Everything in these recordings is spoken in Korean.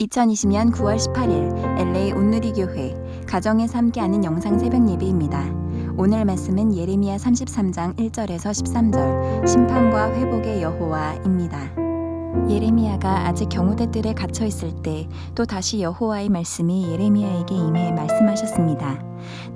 2020년 9월 18일 LA 온누리교회 가정의 삶게 하는 영상 새벽 예배입니다. 오늘 말씀은 예레미야 33장 1절에서 13절 심판과 회복의 여호와입니다. 예레미야가 아직 경호대들에 갇혀 있을 때 또 다시 여호와의 말씀이 예레미야에게 임해 말씀하셨습니다.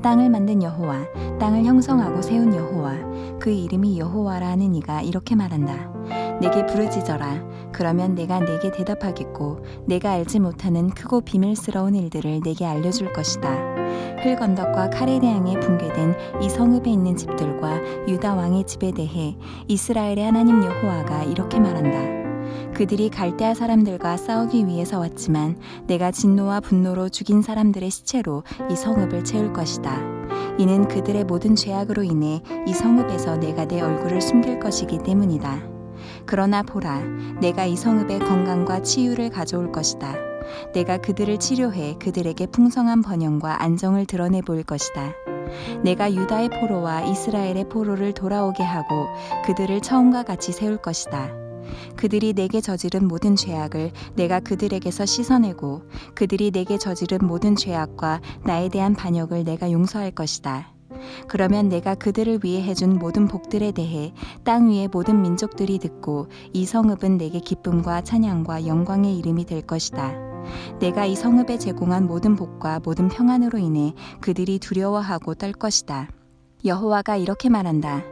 땅을 만든 여호와, 땅을 형성하고 세운 여호와, 그 이름이 여호와라 하는 이가 이렇게 말한다. 내게 부르짖어라. 그러면 내가 내게 대답하겠고 내가 알지 못하는 크고 비밀스러운 일들을 내게 알려줄 것이다. 흙 언덕과 카레대항에 붕괴된 이 성읍에 있는 집들과 유다 왕의 집에 대해 이스라엘의 하나님 여호와가 이렇게 말한다. 그들이 갈대아 사람들과 싸우기 위해서 왔지만 내가 진노와 분노로 죽인 사람들의 시체로 이 성읍을 채울 것이다. 이는 그들의 모든 죄악으로 인해 이 성읍에서 내가 내 얼굴을 숨길 것이기 때문이다. 그러나 보라, 내가 이 성읍에 건강과 치유를 가져올 것이다. 내가 그들을 치료해 그들에게 풍성한 번영과 안정을 드러내 보일 것이다. 내가 유다의 포로와 이스라엘의 포로를 돌아오게 하고 그들을 처음과 같이 세울 것이다. 그들이 내게 저지른 모든 죄악을 내가 그들에게서 씻어내고 그들이 내게 저지른 모든 죄악과 나에 대한 반역을 내가 용서할 것이다. 그러면 내가 그들을 위해 해준 모든 복들에 대해 땅 위의 모든 민족들이 듣고 이 성읍은 내게 기쁨과 찬양과 영광의 이름이 될 것이다. 내가 이 성읍에 제공한 모든 복과 모든 평안으로 인해 그들이 두려워하고 떨 것이다. 여호와가 이렇게 말한다.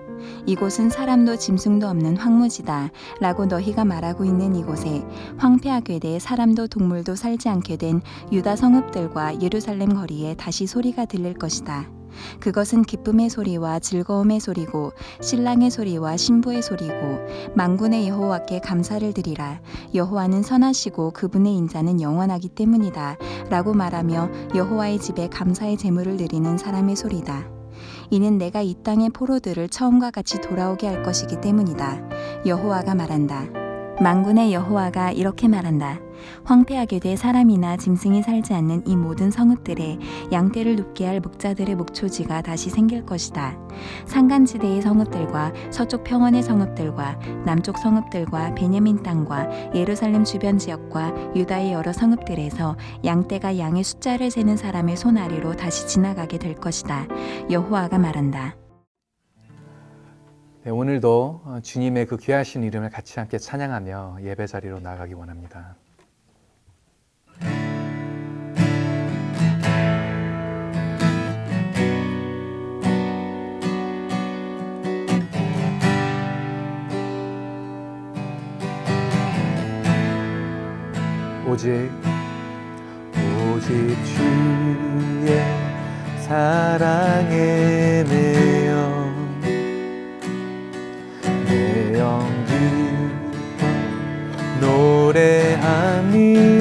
이곳은 사람도 짐승도 없는 황무지다. 라고 너희가 말하고 있는 이곳에 황폐하게 돼 사람도 동물도 살지 않게 된 유다 성읍들과 예루살렘 거리에 다시 소리가 들릴 것이다. 그것은 기쁨의 소리와 즐거움의 소리고 신랑의 소리와 신부의 소리고 만군의 여호와께 감사를 드리라. 여호와는 선하시고 그분의 인자는 영원하기 때문이다. 라고 말하며 여호와의 집에 감사의 제물을 드리는 사람의 소리다. 이는 내가 이 땅의 포로들을 처음과 같이 돌아오게 할 것이기 때문이다. 여호와가 말한다. 만군의 여호와가 이렇게 말한다. 황폐하게 돼 사람이나 짐승이 살지 않는 이 모든 성읍들에 양떼를 눕게 할 목자들의 목초지가 다시 생길 것이다. 산간지대의 성읍들과 서쪽 평원의 성읍들과 남쪽 성읍들과 베냐민 땅과 예루살렘 주변 지역과 유다의 여러 성읍들에서 양떼가 양의 숫자를 세는 사람의 손 아래로 다시 지나가게 될 것이다. 여호와가 말한다. 네, 오늘도 어, 주님의 그 귀하신 이름을 같이 함께 찬양하며 예배 자리로 나가기 원합니다. 오직 오직 주의 사랑에 매여 내 영기 노래합니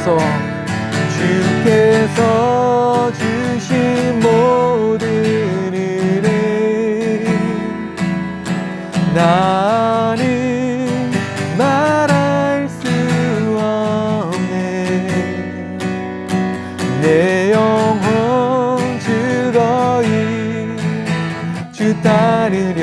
주께서. 주께서 주신 모든 은혜 나는 말할 수 없네. 내 영혼 즐거이 주 따르리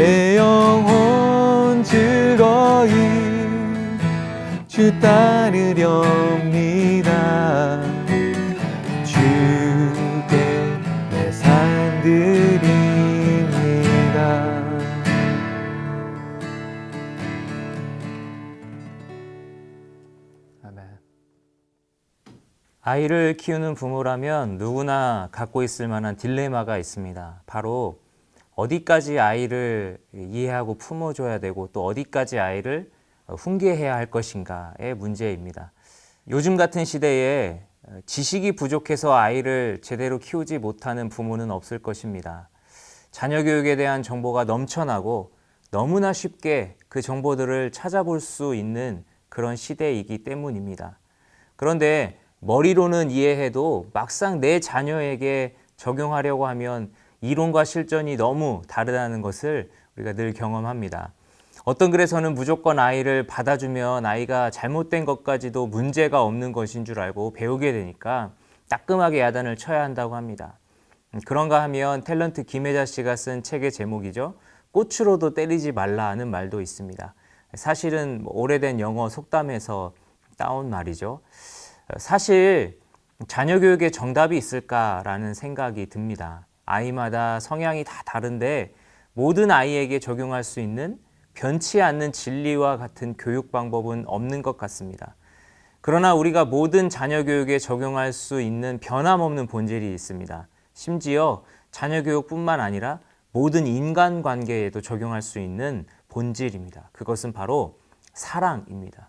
내 영혼 즐거이 주 따르렵니다. 주께 내삶 드립니다. 아멘. 아이를 키우는 부모라면 누구나 갖고 있을 만한 딜레마가 있습니다. 바로 어디까지 아이를 이해하고 품어줘야 되고 또 어디까지 아이를 훈계해야 할 것인가의 문제입니다. 요즘 같은 시대에 지식이 부족해서 아이를 제대로 키우지 못하는 부모는 없을 것입니다. 자녀 교육에 대한 정보가 넘쳐나고 너무나 쉽게 그 정보들을 찾아볼 수 있는 그런 시대이기 때문입니다. 그런데 머리로는 이해해도 막상 내 자녀에게 적용하려고 하면 이론과 실전이 너무 다르다는 것을 우리가 늘 경험합니다. 어떤 글에서는 무조건 아이를 받아주면 아이가 잘못된 것까지도 문제가 없는 것인 줄 알고 배우게 되니까 따끔하게 야단을 쳐야 한다고 합니다. 음, 그런가 하면 탤런트 김혜자 씨가 쓴 책의 제목이죠. 꽃으로도 때리지 말라는 말도 있습니다. 사실은 뭐 오래된 영어 속담에서 따온 말이죠. 사실 자녀 교육에 정답이 있을까라는 생각이 듭니다. 아이마다 성향이 다 다른데 모든 아이에게 적용할 수 있는 변치 않는 진리와 같은 교육 방법은 없는 것 같습니다. 그러나 우리가 모든 자녀 교육에 적용할 수 있는 변함없는 본질이 있습니다. 심지어 자녀 교육뿐만 아니라 모든 인간 관계에도 적용할 수 있는 본질입니다. 그것은 바로 사랑입니다.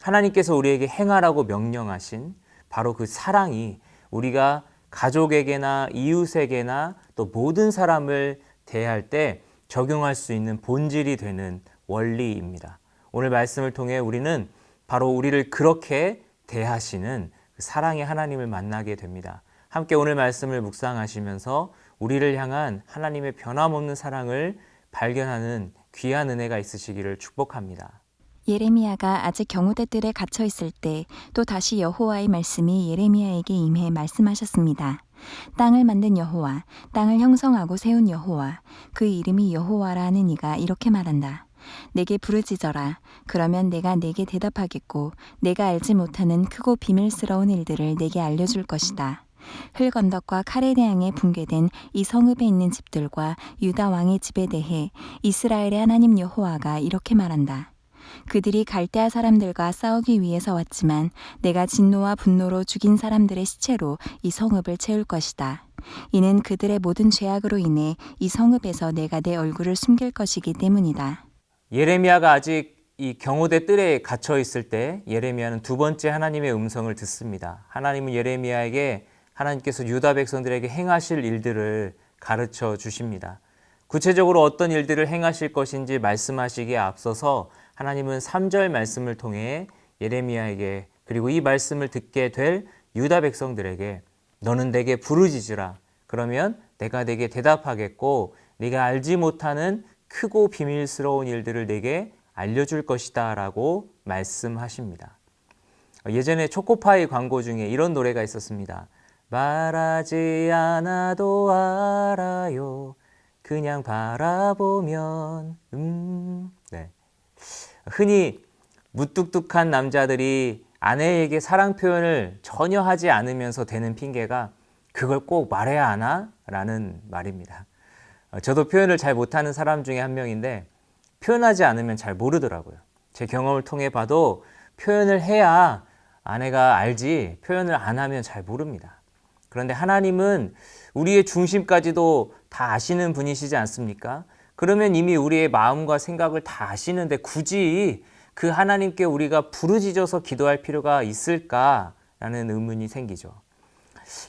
하나님께서 우리에게 행하라고 명령하신 바로 그 사랑이 우리가 가족에게나 이웃에게나 또 모든 사람을 대할 때 적용할 수 있는 본질이 되는 원리입니다. 오늘 말씀을 통해 우리는 바로 우리를 그렇게 대하시는 그 사랑의 하나님을 만나게 됩니다. 함께 오늘 말씀을 묵상하시면서 우리를 향한 하나님의 변함없는 사랑을 발견하는 귀한 은혜가 있으시기를 축복합니다. 예레미야가 아직 경호대들에 갇혀 있을 때 또 다시 여호와의 말씀이 예레미야에게 임해 말씀하셨습니다. 땅을 만든 여호와, 땅을 형성하고 세운 여호와, 그 이름이 여호와라 하는 이가 이렇게 말한다. 내게 부르짖어라. 그러면 내가 내게 대답하겠고, 내가 알지 못하는 크고 비밀스러운 일들을 내게 알려줄 것이다. 흙 언덕과 카레대항에 붕괴된 이 성읍에 있는 집들과 유다 왕의 집에 대해 이스라엘의 하나님 여호와가 이렇게 말한다. 그들이 갈대아 사람들과 싸우기 위해서 왔지만 내가 진노와 분노로 죽인 사람들의 시체로 이 성읍을 채울 것이다. 이는 그들의 모든 죄악으로 인해 이 성읍에서 내가 내 얼굴을 숨길 것이기 때문이다. 예레미야가 아직 이 경호대 뜰에 갇혀 있을 때 예레미야는 두 번째 하나님의 음성을 듣습니다. 하나님은 예레미야에게 하나님께서 유다 백성들에게 행하실 일들을 가르쳐 주십니다. 구체적으로 어떤 일들을 행하실 것인지 말씀하시기에 앞서서 하나님은 3절 말씀을 통해 예레미야에게 그리고 이 말씀을 듣게 될 유다 백성들에게 너는 내게 부르짖으라. 그러면 내가 내게 대답하겠고 네가 알지 못하는 크고 비밀스러운 일들을 내게 알려줄 것이다라고 말씀하십니다. 예전에 초코파이 광고 중에 이런 노래가 있었습니다. 말하지 않아도 알아요. 그냥 바라보면 음. 네. 흔히 무뚝뚝한 남자들이 아내에게 사랑 표현을 전혀 하지 않으면서 대는 핑계가 그걸 꼭 말해야 하나? 라는 말입니다. 어, 저도 표현을 잘 못하는 사람 중에 한 명인데 표현하지 않으면 잘 모르더라고요. 제 경험을 통해 봐도 표현을 해야 아내가 알지 표현을 안 하면 잘 모릅니다. 그런데 하나님은 우리의 중심까지도 다 아시는 분이시지 않습니까? 그러면 이미 우리의 마음과 생각을 다 아시는데 굳이 그 하나님께 우리가 부르짖어서 기도할 필요가 있을까라는 의문이 생기죠.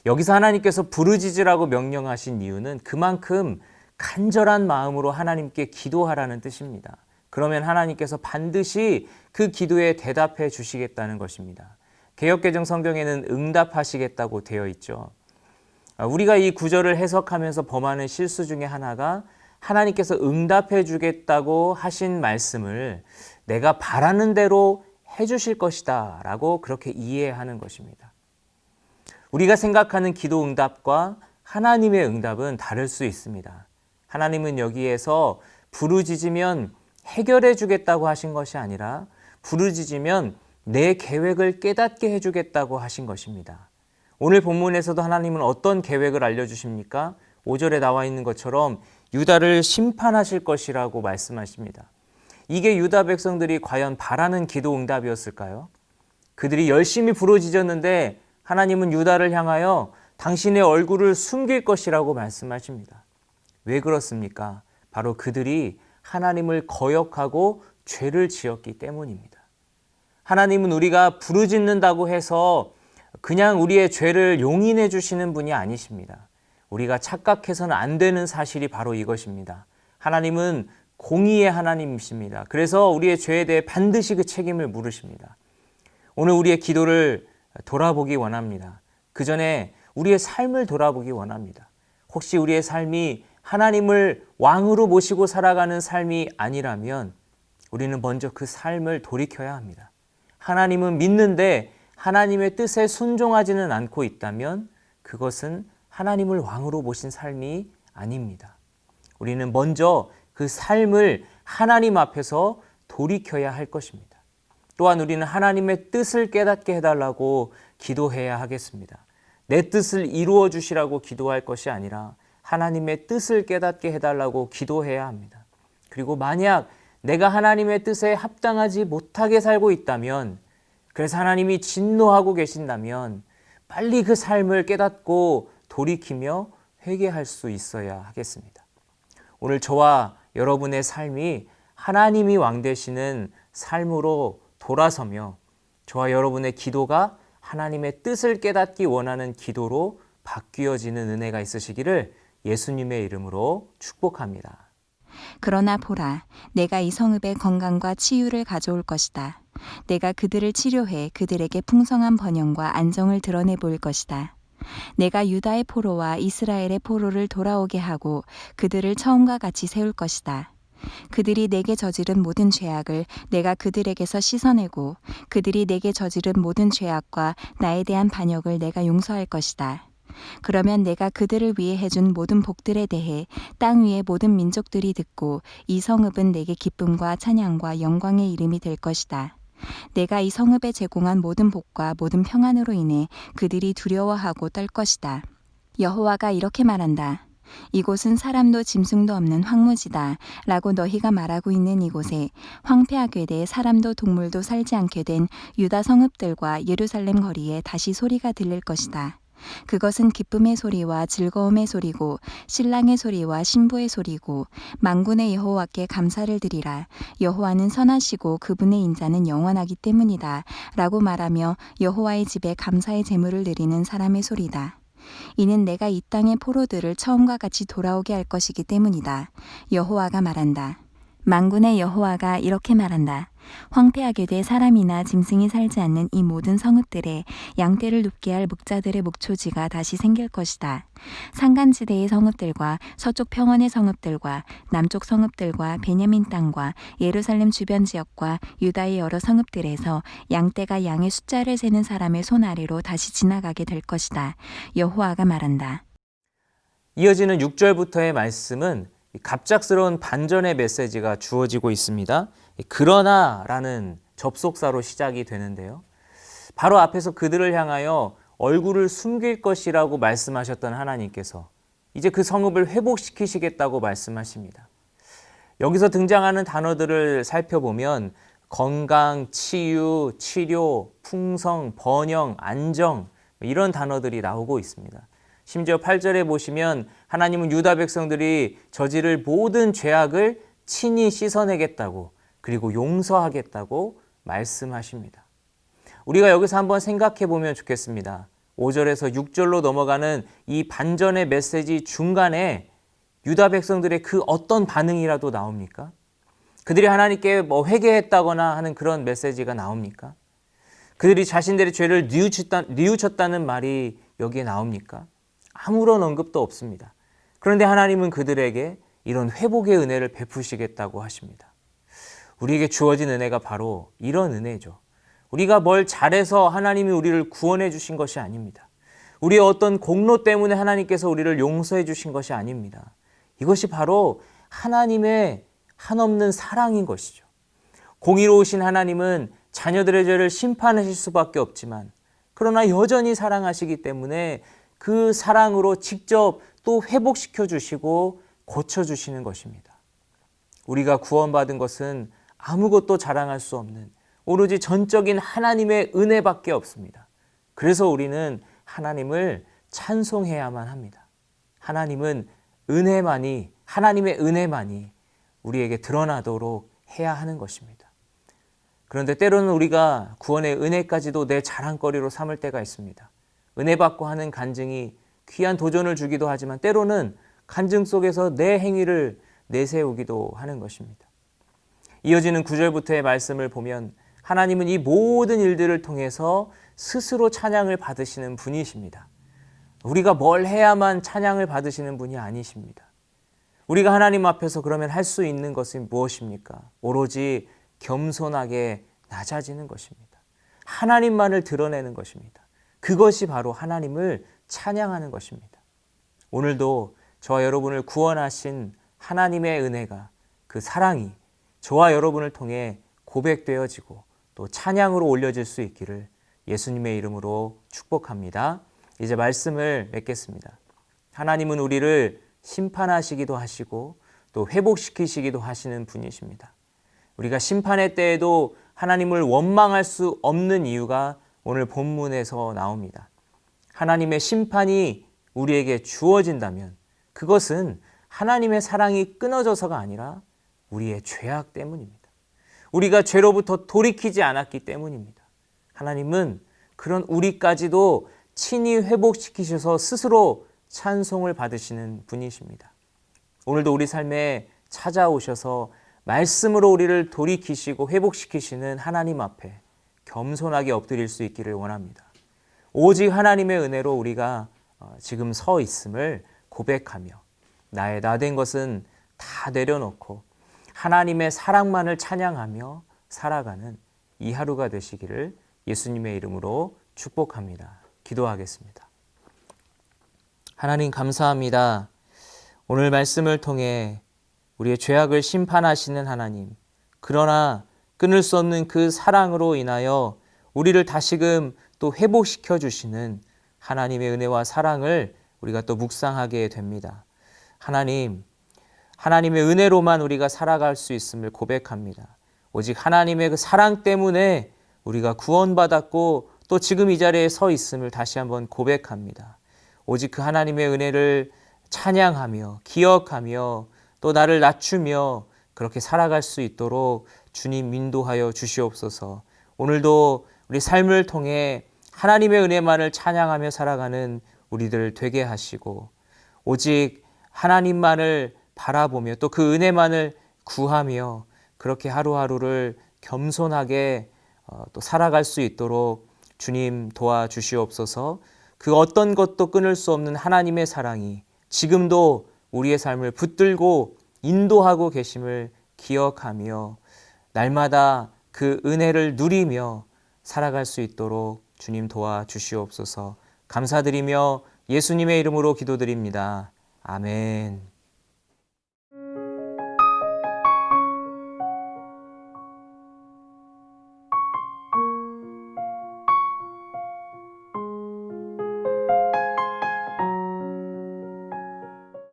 여기서 하나님께서 부르짖으라고 명령하신 이유는 그만큼 간절한 마음으로 하나님께 기도하라는 뜻입니다. 그러면 하나님께서 반드시 그 기도에 대답해 주시겠다는 것입니다. 개혁개정 성경에는 응답하시겠다고 되어 있죠. 아, 우리가 이 구절을 해석하면서 범하는 실수 중에 하나가 하나님께서 응답해 주겠다고 하신 말씀을 내가 바라는 대로 해 주실 것이다 라고 그렇게 이해하는 것입니다. 우리가 생각하는 기도 응답과 하나님의 응답은 다를 수 있습니다. 하나님은 여기에서 부르짖으면 해결해 주겠다고 하신 것이 아니라 부르짖으면 내 계획을 깨닫게 해 주겠다고 하신 것입니다. 오늘 본문에서도 하나님은 어떤 계획을 알려 주십니까? 5절에 나와 있는 것처럼 유다를 심판하실 것이라고 말씀하십니다. 이게 유다 백성들이 과연 바라는 기도 응답이었을까요? 그들이 열심히 부르짖었는데 하나님은 유다를 향하여 당신의 얼굴을 숨길 것이라고 말씀하십니다. 왜 그렇습니까? 바로 그들이 하나님을 거역하고 죄를 지었기 때문입니다. 하나님은 우리가 부르짖는다고 해서 그냥 우리의 죄를 용인해 주시는 분이 아니십니다. 우리가 착각해서는 안 되는 사실이 바로 이것입니다. 하나님은 공의의 하나님이십니다. 그래서 우리의 죄에 대해 반드시 그 책임을 물으십니다. 오늘 우리의 기도를 돌아보기 원합니다. 그 전에 우리의 삶을 돌아보기 원합니다. 혹시 우리의 삶이 하나님을 왕으로 모시고 살아가는 삶이 아니라면 우리는 먼저 그 삶을 돌이켜야 합니다. 하나님은 믿는데 하나님의 뜻에 순종하지는 않고 있다면 그것은 하나님을 왕으로 모신 삶이 아닙니다. 우리는 먼저 그 삶을 하나님 앞에서 돌이켜야 할 것입니다. 또한 우리는 하나님의 뜻을 깨닫게 해달라고 기도해야 하겠습니다. 내 뜻을 이루어 주시라고 기도할 것이 아니라 하나님의 뜻을 깨닫게 해달라고 기도해야 합니다. 그리고 만약 내가 하나님의 뜻에 합당하지 못하게 살고 있다면 그래서 하나님이 진노하고 계신다면 빨리 그 삶을 깨닫고 돌이키며 회개할 수 있어야 하겠습니다. 오늘 저와 여러분의 삶이 하나님이 왕 되시는 삶으로 돌아서며 저와 여러분의 기도가 하나님의 뜻을 깨닫기 원하는 기도로 바뀌어지는 은혜가 있으시기를 예수님의 이름으로 축복합니다. 그러나 보라, 내가 이 성읍에 건강과 치유를 가져올 것이다. 내가 그들을 치료해 그들에게 풍성한 번영과 안정을 드러내 보일 것이다. 내가 유다의 포로와 이스라엘의 포로를 돌아오게 하고 그들을 처음과 같이 세울 것이다. 그들이 내게 저지른 모든 죄악을 내가 그들에게서 씻어내고 그들이 내게 저지른 모든 죄악과 나에 대한 반역을 내가 용서할 것이다. 그러면 내가 그들을 위해 해준 모든 복들에 대해 땅 위의 모든 민족들이 듣고 이 성읍은 내게 기쁨과 찬양과 영광의 이름이 될 것이다. 내가 이 성읍에 제공한 모든 복과 모든 평안으로 인해 그들이 두려워하고 떨 것이다. 여호와가 이렇게 말한다. 이곳은 사람도 짐승도 없는 황무지다. 라고 너희가 말하고 있는 이곳에 황폐하게 돼 사람도 동물도 살지 않게 된 유다 성읍들과 예루살렘 거리에 다시 소리가 들릴 것이다. 그것은 기쁨의 소리와 즐거움의 소리고 신랑의 소리와 신부의 소리고 만군의 여호와께 감사를 드리라. 여호와는 선하시고 그분의 인자는 영원하기 때문이다. 라고 말하며 여호와의 집에 감사의 제물을 드리는 사람의 소리다. 이는 내가 이 땅의 포로들을 처음과 같이 돌아오게 할 것이기 때문이다. 여호와가 말한다. 만군의 여호와가 이렇게 말한다. 황폐하게 돼 사람이나 짐승이 살지 않는 이 모든 성읍들에 양떼를 눕게 할 목자들의 목초지가 다시 생길 것이다. 산간지대의 성읍들과 서쪽 평원의 성읍들과 남쪽 성읍들과 베냐민 땅과 예루살렘 주변 지역과 유다의 여러 성읍들에서 양떼가 양의 숫자를 세는 사람의 손 아래로 다시 지나가게 될 것이다. 여호와가 말한다. 이어지는 6절부터의 말씀은 갑작스러운 반전의 메시지가 주어지고 있습니다. 그러나라는 접속사로 시작이 되는데요. 바로 앞에서 그들을 향하여 얼굴을 숨길 것이라고 말씀하셨던 하나님께서 이제 그 성읍을 회복시키시겠다고 말씀하십니다. 여기서 등장하는 단어들을 살펴보면 건강, 치유, 치료, 풍성, 번영, 안정 이런 단어들이 나오고 있습니다. 심지어 8절에 보시면 하나님은 유다 백성들이 저지를 모든 죄악을 친히 씻어내겠다고 그리고 용서하겠다고 말씀하십니다. 우리가 여기서 한번 생각해 보면 좋겠습니다. 5절에서 6절로 넘어가는 이 반전의 메시지 중간에 유다 백성들의 그 어떤 반응이라도 나옵니까? 그들이 하나님께 뭐 회개했다거나 하는 그런 메시지가 나옵니까? 그들이 자신들의 죄를 뉘우쳤다, 뉘우쳤다는 말이 여기에 나옵니까? 아무런 언급도 없습니다. 그런데 하나님은 그들에게 이런 회복의 은혜를 베푸시겠다고 하십니다. 우리에게 주어진 은혜가 바로 이런 은혜죠. 우리가 뭘 잘해서 하나님이 우리를 구원해 주신 것이 아닙니다. 우리의 어떤 공로 때문에 하나님께서 우리를 용서해 주신 것이 아닙니다. 이것이 바로 하나님의 한없는 사랑인 것이죠. 공의로우신 하나님은 자녀들의 죄를 심판하실 수밖에 없지만 그러나 여전히 사랑하시기 때문에 그 사랑으로 직접 또 회복시켜 주시고 고쳐 주시는 것입니다. 우리가 구원받은 것은 아무것도 자랑할 수 없는 오로지 전적인 하나님의 은혜밖에 없습니다. 그래서 우리는 하나님을 찬송해야만 합니다. 하나님은 은혜만이 하나님의 은혜만이 우리에게 드러나도록 해야 하는 것입니다. 그런데 때로는 우리가 구원의 은혜까지도 내 자랑거리로 삼을 때가 있습니다. 은혜 받고 하는 간증이 귀한 도전을 주기도 하지만 때로는 간증 속에서 내 행위를 내세우기도 하는 것입니다. 이어지는 구절부터의 말씀을 보면 하나님은 이 모든 일들을 통해서 스스로 찬양을 받으시는 분이십니다. 우리가 뭘 해야만 찬양을 받으시는 분이 아니십니다. 우리가 하나님 앞에서 그러면 할 수 있는 것은 무엇입니까? 오로지 겸손하게 낮아지는 것입니다. 하나님만을 드러내는 것입니다. 그것이 바로 하나님을 찬양하는 것입니다. 오늘도 저와 여러분을 구원하신 하나님의 은혜가 그 사랑이 저와 여러분을 통해 고백되어지고 또 찬양으로 올려질 수 있기를 예수님의 이름으로 축복합니다. 이제 말씀을 맺겠습니다. 하나님은 우리를 심판하시기도 하시고 또 회복시키시기도 하시는 분이십니다. 우리가 심판의 때에도 하나님을 원망할 수 없는 이유가 오늘 본문에서 나옵니다. 하나님의 심판이 우리에게 주어진다면 그것은 하나님의 사랑이 끊어져서가 아니라 우리의 죄악 때문입니다. 우리가 죄로부터 돌이키지 않았기 때문입니다. 하나님은 그런 우리까지도 친히 회복시키셔서 스스로 찬송을 받으시는 분이십니다. 오늘도 우리 삶에 찾아오셔서 말씀으로 우리를 돌이키시고 회복시키시는 하나님 앞에 겸손하게 엎드릴 수 있기를 원합니다. 오직 하나님의 은혜로 우리가 어, 지금 서 있음을 고백하며 나의 나 된 것은 다 내려놓고 하나님의 사랑만을 찬양하며 살아가는 이 하루가 되시기를 예수님의 이름으로 축복합니다. 기도하겠습니다. 하나님 감사합니다. 오늘 말씀을 통해 우리의 죄악을 심판하시는 하나님, 그러나 끊을 수 없는 그 사랑으로 인하여 우리를 다시금 또 회복시켜 주시는 하나님의 은혜와 사랑을 우리가 또 묵상하게 됩니다. 하나님, 하나님의 은혜로만 우리가 살아갈 수 있음을 고백합니다. 오직 하나님의 그 사랑 때문에 우리가 구원받았고 또 지금 이 자리에 서 있음을 다시 한번 고백합니다. 오직 그 하나님의 은혜를 찬양하며 기억하며 또 나를 낮추며 그렇게 살아갈 수 있도록 주님 인도하여 주시옵소서. 오늘도 우리 삶을 통해 하나님의 은혜만을 찬양하며 살아가는 우리들 되게 하시고 오직 하나님만을 바라보며 또 그 은혜만을 구하며 그렇게 하루하루를 겸손하게 어, 또 살아갈 수 있도록 주님 도와주시옵소서. 그 어떤 것도 끊을 수 없는 하나님의 사랑이 지금도 우리의 삶을 붙들고 인도하고 계심을 기억하며 날마다 그 은혜를 누리며 살아갈 수 있도록 주님 도와주시옵소서 감사드리며 예수님의 이름으로 기도드립니다. 아멘.